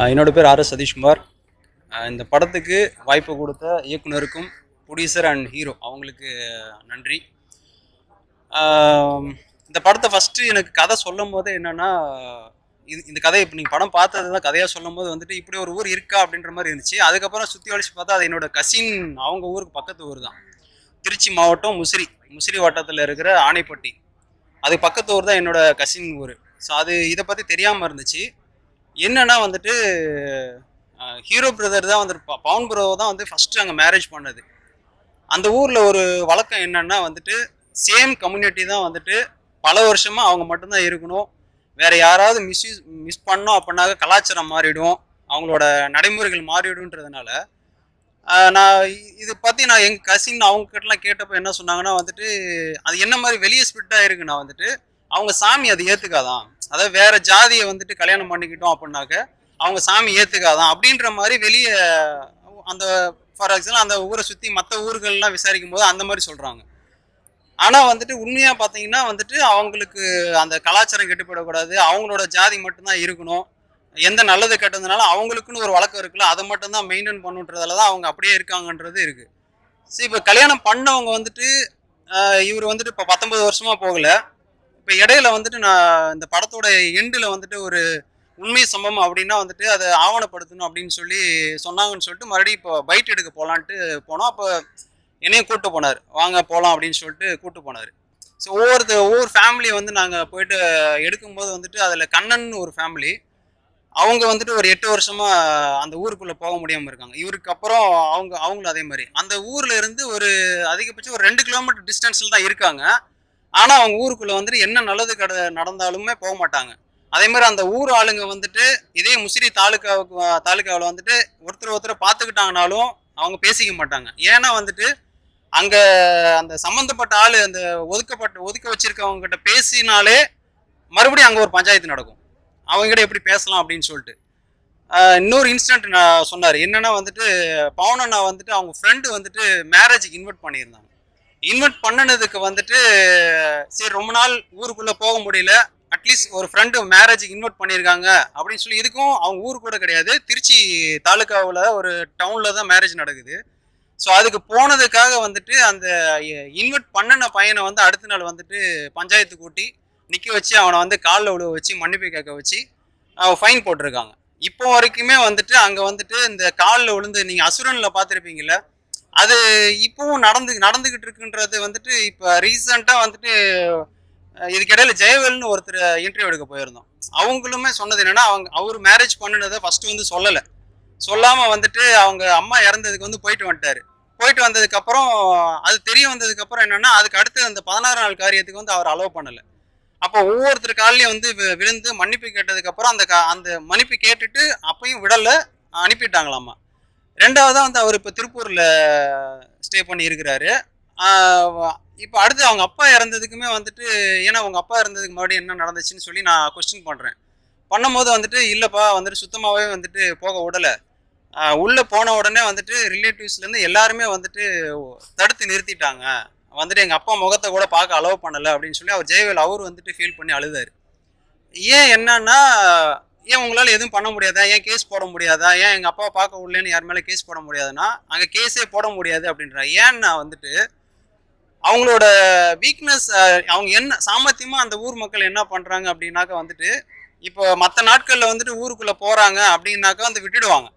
என்னோடய என்னோட பேர் ஆர் எஸ் சதீஷ்குமார். இந்த படத்துக்கு வாய்ப்பு கொடுத்த இயக்குனருக்கும் ப்ரொடியூசர் அண்ட் ஹீரோ அவங்களுக்கு நன்றி. இந்த படத்தை ஃபஸ்ட்டு எனக்கு கதை சொல்லும் போது என்னென்னா இது இந்த கதையை இப்போ நீங்கள் படம் பார்த்தது தான் கதையாக சொல்லும் போது வந்துட்டு இப்படி ஒரு ஊர் இருக்கா அப்படின்ற மாதிரி இருந்துச்சு. அதுக்கப்புறம் சுற்றி வளைச்சு பார்த்தா அது என்னோட கசின் அவங்க ஊருக்கு பக்கத்து ஊர் தான். திருச்சி மாவட்டம் முசிறி முசிறி வட்டத்தில் இருக்கிற ஆணைப்பட்டி அது பக்கத்து ஊர் தான் என்னோட கசின் ஊர். ஸோ அது இதை பற்றி தெரியாமல் இருந்துச்சு. என்னன்னா வந்துட்டு ஹீரோ பிரதர் தான் வந்துட்டு பவன் ப்ரோ தான் வந்து ஃபஸ்ட்டு அங்கே மேரேஜ் பண்ணது. அந்த ஊரில் ஒரு வழக்கம் என்னன்னா வந்துட்டு சேம் கம்யூனிட்டி தான் வந்துட்டு பல வருஷமாக அவங்க மட்டும்தான் இருக்கணும். வேற யாராவது மிஸ்யூஸ் மிஸ் பண்ணோம் அப்படின்னாக்க கலாச்சாரம் மாறிடும். அவங்களோட நடைமுறைகள் மாறிடும்ன்றதுனால நான் இது பற்றி நான் எங்கள் கசின் அவங்கக்கிட்டலாம் கேட்டப்போ என்ன சொன்னாங்கன்னா வந்துட்டு அது என்ன மாதிரி வெளியே ஸ்பிட்டாக இருக்குன்னா வந்துட்டு அவங்க சாமி அதை ஏற்றுக்காதான் அதாவது வேற ஜாதியை வந்துட்டு கல்யாணம் பண்ணிக்கிட்டோம் அப்படின்னாக்க அவங்க சாமி ஏற்றுக்காதான் அப்படின்ற மாதிரி வெளியே அந்த ஃபார் எக்ஸாம்பிள் அந்த ஊரை சுற்றி மற்ற ஊர்கள்லாம் விசாரிக்கும் போது அந்த மாதிரி சொல்கிறாங்க ஆனால் வந்துட்டு உண்மையாக பார்த்தீங்கன்னா வந்துட்டு அவங்களுக்கு அந்த கலாச்சாரம் கெட்டுப்படக்கூடாது. அவங்களோட ஜாதி மட்டும்தான் இருக்கணும். எந்த நல்லது கெட்டதுனால அவங்களுக்குன்னு ஒரு வழக்கம் இருக்குல்ல அதை மட்டும்தான் மெயின்டைன் பண்ணுன்றதால தான் அவங்க அப்படியே இருக்காங்கன்றது இருக்குது சரி இப்போ கல்யாணம் பண்ணவங்க வந்துட்டு இவர் வந்துட்டு இப்போ பத்தொன்பது வருஷமாக போகலை. இப்போ இடையில வந்துட்டு நான் இந்த படத்தோட எண்டில் வந்துட்டு ஒரு உண்மை சம்பவம் அப்படின்னா வந்துட்டு அதை ஆவணப்படுத்தணும் அப்படின்னு சொல்லி சொன்னாங்கன்னு சொல்லிட்டு மறுபடியும் இப்போ பைட் எடுக்க போகலான்ட்டு போனோம். அப்போ என்னையும் கூட்டு போனார். வாங்க போகலாம் அப்படின்னு சொல்லிட்டு கூட்டு போனார். ஸோ ஒவ்வொரு ஒவ்வொரு ஃபேமிலியை வந்து நாங்கள் போயிட்டு எடுக்கும்போது வந்துட்டு அதில் கண்ணன் ஒரு ஃபேமிலி அவங்க வந்துட்டு ஒரு எட்டு வருஷமாக அந்த ஊருக்குள்ளே போக முடியாமல் இருக்காங்க. இவருக்கு அப்புறம் அவங்க அவங்களும் அதே மாதிரி. அந்த ஊரில் இருந்து ஒரு அதிகபட்சம் ஒரு ரெண்டு கிலோமீட்டர் டிஸ்டன்ஸில் தான் இருக்காங்க. ஆனா அவங்க ஊருக்குள்ள வந்துட்டு என்ன நல்லது கட நடந்தாலுமே போக மாட்டாங்க. அதே மாதிரி அந்த ஊர் ஆளுங்க வந்துட்டு இதே முசிறி தாலுக்காவுக்கு தாலுக்காவில் வந்துட்டு ஒருத்தர் ஒருத்தர் பார்த்துக்கிட்டாங்கனாலும் அவங்க பேசிக்க மாட்டாங்க. ஏன்னா வந்துட்டு அங்கே அந்த சம்மந்தப்பட்ட ஆள் அந்த ஒதுக்கப்பட்ட ஒதுக்க வச்சிருக்கவங்க கிட்ட பேசினாலே மறுபடியும் அங்கே ஒரு பஞ்சாயத்து நடக்கும். அவங்ககிட்ட எப்படி பேசலாம் அப்படின்னு சொல்லிட்டு. இன்னொரு இன்சிடென்ட் நான் சொன்னார். என்னென்னா வந்துட்டு பவனண்ணா வந்துட்டு அவங்க ஃப்ரெண்டு வந்துட்டு மேரேஜுக்கு இன்வைட் பண்ணியிருந்தாங்க. இன்வெர்ட் பண்ணினதுக்கு வந்துட்டு சரி ரொம்ப நாள் ஊருக்குள்ளே போக முடியல. அட்லீஸ்ட் ஒரு ஃப்ரெண்டு மேரேஜுக்கு இன்வைட் பண்ணியிருக்காங்க அப்படின்னு சொல்லி இதுக்கும் அவங்க ஊர் கூட கிடையாது. திருச்சி தாலுக்காவில் ஒரு டவுனில் தான் மேரேஜ் நடக்குது. ஸோ அதுக்கு போனதுக்காக வந்துட்டு அந்த இன்வைட் பண்ணின பையனை வந்து அடுத்த நாள் வந்துட்டு பஞ்சாயத்து கூட்டி நிற்க வச்சு அவனை வந்து காலில் உழுவ வச்சு மன்னிப்பு கேட்க வச்சு ஃபைன் போட்டிருக்காங்க. இப்போ வரைக்குமே வந்துட்டு அங்கே வந்துட்டு இந்த காலில் விழுந்து நீங்கள் அசுரனில் பார்த்துருப்பீங்களே அது இப்போவும் நடந்து நடந்துகிட்டு இருக்குன்றது வந்துட்டு இப்போ ரீசெண்டாக வந்துட்டு இதுக்கிடையில ஜெயவேல்னு ஒருத்தர் இன்டர்வியூ எடுக்க போயிருந்தோம். அவங்களுமே சொன்னது என்னன்னா அவங்க அவர் மேரேஜ் பண்ணினதை ஃபர்ஸ்ட் வந்து சொல்லலை. சொல்லாமல் வந்துட்டு அவங்க அம்மா இறந்ததுக்கு வந்து போயிட்டு வந்துட்டாரு. போயிட்டு வந்ததுக்கப்புறம் அது தெரிய வந்ததுக்கப்புறம் என்னென்னா என்னன்னா அதுக்கு அடுத்து அந்த பதினாறு நாள் காரியத்துக்கு வந்து அவர் அலோவ் பண்ணலை. அப்போ ஒவ்வொருத்தர் காலையும் வந்து வி- விழுந்து மன்னிப்பு கேட்டதுக்கப்புறம் அந்த அந்த மன்னிப்பு கேட்டுட்டு அப்பயும் விடல அனுப்பிட்டாங்களாமா. ரெண்டாவதாக வந்து அவர் இப்போ திருப்பூரில் ஸ்டே பண்ணி இருக்கிறாரு. இப்போ அடுத்து அவங்க அப்பா இறந்ததுக்குமே வந்துட்டு ஏன்னா அவங்க அப்பா இறந்ததுக்கு முன்னாடி என்ன நடந்துச்சுன்னு சொல்லி நான் கொஸ்டின் பண்ணுறேன் பண்ணும்போது வந்துட்டு இல்லைப்பா வந்துட்டு சுத்தமாகவே வந்துட்டு போக விடலை. உள்ளே போன உடனே வந்துட்டு ரிலேட்டிவ்ஸ்லேருந்து எல்லாருமே வந்துட்டு தடுத்து நிறுத்திட்டாங்க. வந்துட்டு எங்கள் அப்பா முகத்தை கூட பார்க்க அலோவ் பண்ணலை அப்படின்னு சொல்லி அவர் ஜெயவேல் அவர் வந்துட்டு ஃபீல் பண்ணி அழுதார். ஏன் என்னன்னா ஏன் உங்களால எதுவும் பண்ண முடியாதா? ஏன் கேஸ் போட முடியாதா? ஏன் எங்க அப்பா பார்க்க விடலன்னு யார் மேல கேஸ் போட முடியாதுன்னா அங்க கேஸே போட முடியாது அப்படின்ற. ஏன்னா வந்துட்டு அவங்களோட வீக்னஸ் அவங்க என்ன சாமர்த்தியமா அந்த ஊர் மக்கள் என்ன பண்றாங்க அப்படின்னாக்க வந்துட்டு இப்போ மற்ற நாட்கள்ல வந்துட்டு ஊருக்குள்ள போறாங்க அப்படின்னாக்கா வந்து விட்டுடுவாங்க.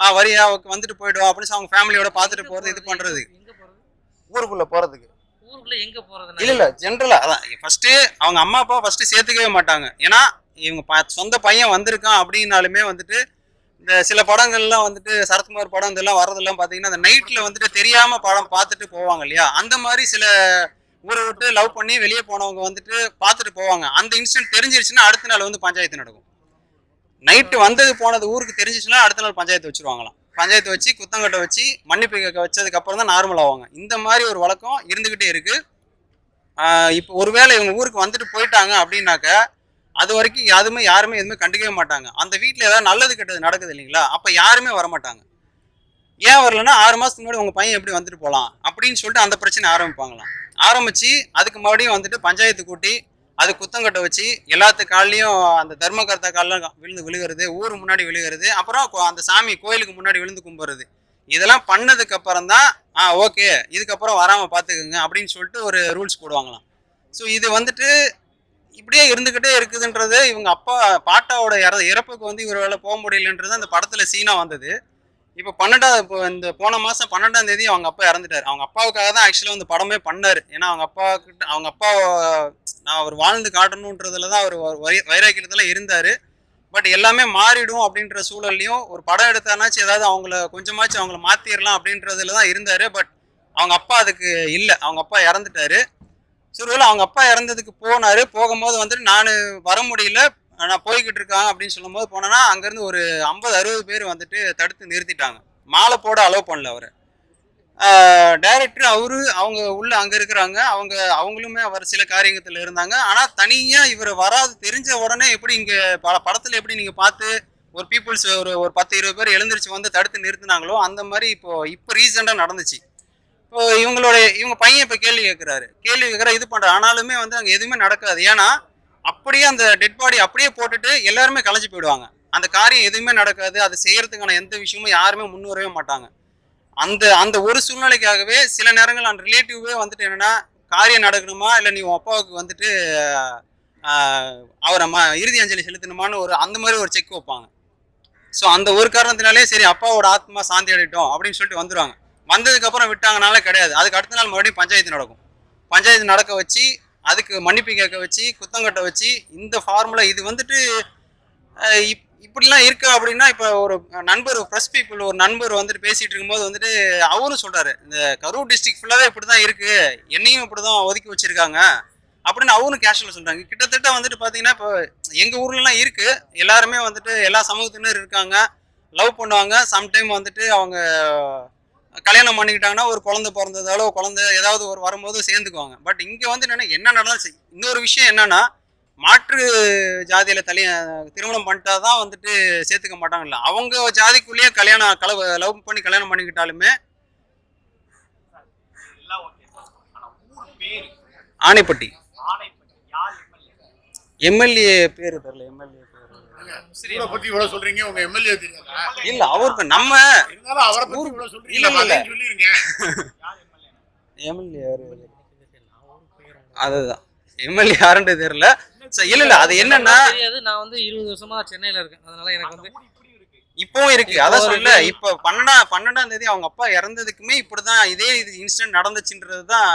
ஆ வரியா வந்துட்டு போயிடுவோம் அப்படின்னு சொல்லி அவங்க ஃபேமிலியோட பார்த்துட்டு போறது இது போறது? ஊருக்குள்ள போறதுக்கு. ஊருக்குள்ள எங்க போறது இல்ல இல்ல ஜென்ரலா அதான். ஃபர்ஸ்ட் அவங்க அம்மா அப்பா ஃபர்ஸ்ட் சேர்த்துக்கவே மாட்டாங்க. ஏன்னா இவங்க ப- சொந்த பையன் வந்திருக்கான் அப்படின்னாலுமே வந்துட்டு இந்த சில படங்கள்லாம் வந்துட்டு சரத்குமார் படம் இதெல்லாம் வர்றதெல்லாம் பார்த்தீங்கன்னா அந்த நைட்டில் வந்துட்டு தெரியாமல் படம் பார்த்துட்டு போவாங்க இல்லையா? அந்த மாதிரி சில ஊரை விட்டு லவ் பண்ணி வெளியே போனவங்க வந்துட்டு பார்த்துட்டு போவாங்க. அந்த இன்சிடென்ட் தெரிஞ்சிருச்சுன்னா அடுத்த நாள் வந்து பஞ்சாயத்து நடக்கும். நைட்டு வந்தது போனது ஊருக்கு தெரிஞ்சிச்சுன்னா அடுத்த நாள் பஞ்சாயத்து வச்சிருவாங்களாம். பஞ்சாயத்து வச்சு குத்தங்கட்டை வச்சு மன்னிப்பு கேட்க வச்சதுக்கப்புறம் தான் நார்மல் ஆவாங்க. இந்த மாதிரி ஒரு வழக்கம் இருந்துக்கிட்டே இருக்குது இப்போ ஒருவேளை இவங்க ஊருக்கு வந்துட்டு போயிட்டாங்க அப்படின்னாக்க அது வரைக்கும் யாருமே யாருமே எதுவுமே கண்டுக்கவே மாட்டாங்க. அந்த வீட்டில் ஏதாவது நல்லது கெட்டது நடக்குது இல்லைங்களா? அப்போ யாருமே வரமாட்டாங்க. ஏன் வரலன்னா ஆறு மாதத்துக்கு முன்னாடி உங்கள் பையன் எப்படி வந்துட்டு போகலாம் அப்படின்னு சொல்லிட்டு அந்த பிரச்சனை ஆரம்பிப்பாங்களாம். ஆரம்பித்து அதுக்கு மறுபடியும் வந்துட்டு பஞ்சாயத்து கூட்டி அது குத்தம் கட்ட வச்சு எல்லாத்து கால்லையும் அந்த தர்மகர்த்தா காலில் விழுந்து விழுகிறது ஊர் முன்னாடி விழுகிறது அப்புறம் அந்த சாமி கோயிலுக்கு முன்னாடி விழுந்து கும்பிடுறது இதெல்லாம் பண்ணதுக்கு அப்புறம் தான் ஆ ஓகே இதுக்கப்புறம் வராமல் பார்த்துக்குங்க அப்படின்னு சொல்லிட்டு ஒரு ரூல்ஸ் போடுவாங்களாம். ஸோ இது வந்துட்டு இப்படியே இருந்துக்கிட்டே இருக்குதுன்றது இவங்க அப்பா பாட்டாவோட இற இறப்புக்கு வந்து இவரால் போக முடியலன்றது அந்த படத்தில் சீனாக வந்தது. இப்போ பன்னெண்டாவது இப்போ இந்த போன மாதம் பன்னெண்டாம் தேதி அவங்க அப்பா இறந்துட்டார். அவங்க அப்பாவுக்காக தான் ஆக்சுவலாக வந்து படமே பண்ணார். ஏன்னா அவங்க அப்பா கிட்ட அவங்க அப்பா நான் அவர் வாழ்ந்து காட்டணுன்றதுல தான் அவர் வை- வைராக்கியத்தில் இருந்தார். பட் எல்லாமே மாறிடும் அப்படின்ற சூழல்லையும் ஒரு படம் எடுத்தானாச்சும் ஏதாவது அவங்கள கொஞ்சமாச்சும் அவங்கள மாற்றிடலாம் அப்படின்றதுல தான் இருந்தார். பட் அவங்க அப்பா அதுக்கு இல்லை. அவங்க அப்பா இறந்துட்டாரு. சரி ஒருவேளை அவங்க அப்பா இறந்ததுக்கு போனார் போகும்போது வந்துட்டு நான் வர முடியல. நான் போய்கிட்டு இருக்காங்க அப்படின்னு சொல்லும்போது போனேன்னா அங்கேருந்து ஒரு ஐம்பது அறுபது பேர் வந்துட்டு தடுத்து நிறுத்திட்டாங்க. மாலை போட அலோவ் பண்ணல அவர். டைரக்டர் அவரு அவங்க உள்ள அங்கே இருக்கிறாங்க. அவங்க அவங்களுமே அவர் சில காரியத்தில் இருந்தாங்க. ஆனால் தனியாக இவர் வராது தெரிஞ்ச உடனே எப்படி இங்கே பல படத்தில் எப்படி நீங்கள் பார்த்து ஒரு பீப்புள்ஸ் ஒரு ஒரு பத்து இருபது பேர் எழுந்திரிச்சு வந்து தடுத்து நிறுத்தினாங்களோ அந்த மாதிரி இப்போ இப்போ ரீசெண்டாக நடந்துச்சு. இப்போ இவங்களோட இவங்க பையன் இப்போ கேள்வி கேட்குறாரு கேள்வி கேட்குற இது பண்ணுற ஆனாலுமே வந்து அங்கே எதுவுமே நடக்காது. ஏன்னா அப்படியே அந்த டெட் பாடி அப்படியே போட்டுட்டு எல்லாருமே கலைஞ்சு போயிடுவாங்க. அந்த காரியம் எதுவுமே நடக்காது. அதை செய்யறதுக்கான எந்த விஷயமும் யாருமே முன் வரவே மாட்டாங்க. அந்த அந்த ஒரு சூழ்நிலைக்காகவே சில நேரங்கள் அந்த ரிலேட்டிவே வந்துட்டு என்னன்னா காரியம் நடக்கணுமா? இல்லை நீ உன் அப்பாவுக்கு வந்துட்டு அவரை ம இறுதி அஞ்சலி செலுத்தணுமான்னு ஒரு அந்த மாதிரி ஒரு செக் வைப்பாங்க. ஸோ அந்த ஒரு காரணத்தினாலே சரி அப்பாவோட ஆத்மா சாந்தி அடையட்டும் அப்படின்னு சொல்லிட்டு வந்துடுவாங்க வந்ததுக்கு அப்புறம் விட்டாங்கனால கிடையாது. அதுக்கு அடுத்த நாள் மறுபடியும் பஞ்சாயத்து நடக்கும். பஞ்சாயத்து நடக்க வச்சு அதுக்கு மன்னிப்பு கேட்க வச்சு குத்தங்கட்ட வச்சு இந்த ஃபார்முலா இது வந்துட்டு இப்- இப்படிலாம் இருக்கு அப்படின்னா இப்போ ஒரு நண்பர் ஃப்ரெஷ் பீப்புள் ஒரு நண்பர் வந்துட்டு பேசிகிட்டு இருக்கும்போது வந்துட்டு அவரும் சொல்கிறாரு இந்த கரூர் டிஸ்ட்ரிக்ட் ஃபுல்லாகவே இப்படி தான் இருக்குது என்னையும் இப்படி தான் ஒதுக்கி வச்சுருக்காங்க. அப்படின்னு அவரும் கேஷுவல் சொல்கிறாங்க கிட்டத்தட்ட வந்துட்டு பார்த்தீங்கன்னா இப்போ எங்கள் ஊர்லலாம் இருக்குது எல்லாருமே வந்துட்டு எல்லா சமூகத்தினரும் இருக்காங்க. லவ் பண்ணுவாங்க. சம்டைம் வந்துட்டு அவங்க கல்யாணம் பண்ணிக்கிட்டாங்கன்னா ஒரு குழந்தை பிறந்ததாலோ குழந்தை ஏதாவது ஒரு வரும்போது சேர்ந்துக்குவாங்க. பட் இங்கே வந்து என்னன்னா என்ன நடந்தாலும் இன்னொரு விஷயம் என்னன்னா மாற்று ஜாதியில தலி திருமணம் பண்ணிட்டா தான் வந்துட்டு சேர்த்துக்க மாட்டாங்கல்ல. அவங்க ஜாதிக்குள்ளேயே கல்யாணம் கலவு லவ் பண்ணி கல்யாணம் பண்ணிக்கிட்டாலுமே எல்லாம் ஓகே ஆனா ஊர் பேரு. ஆணைப்பட்டி ஆணைப்பட்டி யார் எம்எல்ஏ? எம்எல்ஏ பேர் தெரியல எம்எல்ஏ. பத்தி இவ்வளவு சொல்றீங்க உங்க எம்எல்ஏ தெரியாதா? இல்ல அவருக்கு நம்ம இருந்தாலும் அவரை பத்தி ஊர் இவ்வளவு சொல்றீங்க இல்ல, இல்ல. சொல்லிருங்க. யார்? எம்எல்ஏ எம்எல்ஏ அதுதான் எம்எல்ஏ தெரியல. சரி, இல்ல இல்ல அது என்னன்னா நான் வந்து இருபது வருஷமா சென்னையில இருக்கேன். அதனால எனக்கு வந்து இப்பவும் இருக்கு. அதான் இப்போ சொல்ல. இப்ப பன்னெண்டாம் பன்னெண்டாம் தேதி அவங்க அப்பா இறந்ததுக்குமே இப்படிதான் இதே இது இன்சிடென்ட் நடந்துச்சுன்றது தான்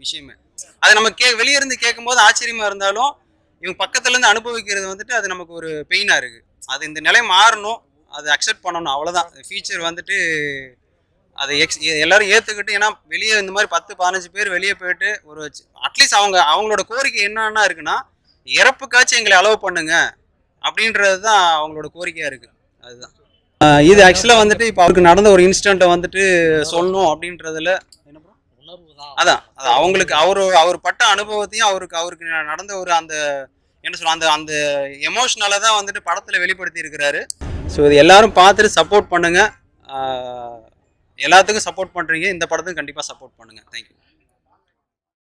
விஷயமே. அது நம்ம கே வெளிய இருந்து கேட்கும்போது ஆச்சரியமா இருந்தாலும் இவங்க பக்கத்துலேருந்து அனுபவிக்கிறது வந்துட்டு அது நமக்கு ஒரு பெயினாக இருக்குது அது இந்த நிலை மாறணும் அது அக்செப்ட் பண்ணணும் அவ்வளோதான் ஃபியூச்சர் வந்துட்டு அதை எக்ஸ் எல்லாரும் ஏற்றுக்கிட்டு ஏன்னா வெளியே இந்த மாதிரி பத்து பதினஞ்சு பேர் வெளியே போயிட்டு ஒரு அட்லீஸ்ட் அவங்க அவங்களோட கோரிக்கை என்னன்னா இருக்குன்னா இறப்புக்காச்சும் எங்களை அலோவ் பண்ணுங்க அப்படின்றது தான் அவங்களோட கோரிக்கையாக இருக்குது அதுதான். இது ஆக்சுவலாக வந்துட்டு இப்போ அவருக்கு நடந்த ஒரு இன்சிடெண்ட்டை வந்துட்டு சொல்லணும் அப்படின்றதுல என்ன அதான் அதான். அவங்களுக்கு அவர் அவர் பட்ட அனுபவத்தையும் அவருக்கு அவருக்கு நடந்த ஒரு அந்த என்ன சொல்ல அந்த அந்த எமோஷ்னலாக தான் வந்துட்டு படத்தில் வெளிப்படுத்தி இருக்கிறாரு ஸோ இது எல்லாரும் பார்த்துட்டு சப்போர்ட் பண்ணுங்க. எல்லாத்துக்கும் சப்போர்ட் பண்ணுறீங்க இந்த படத்துக்கு கண்டிப்பாக சப்போர்ட் பண்ணுங்க. தேங்க்யூ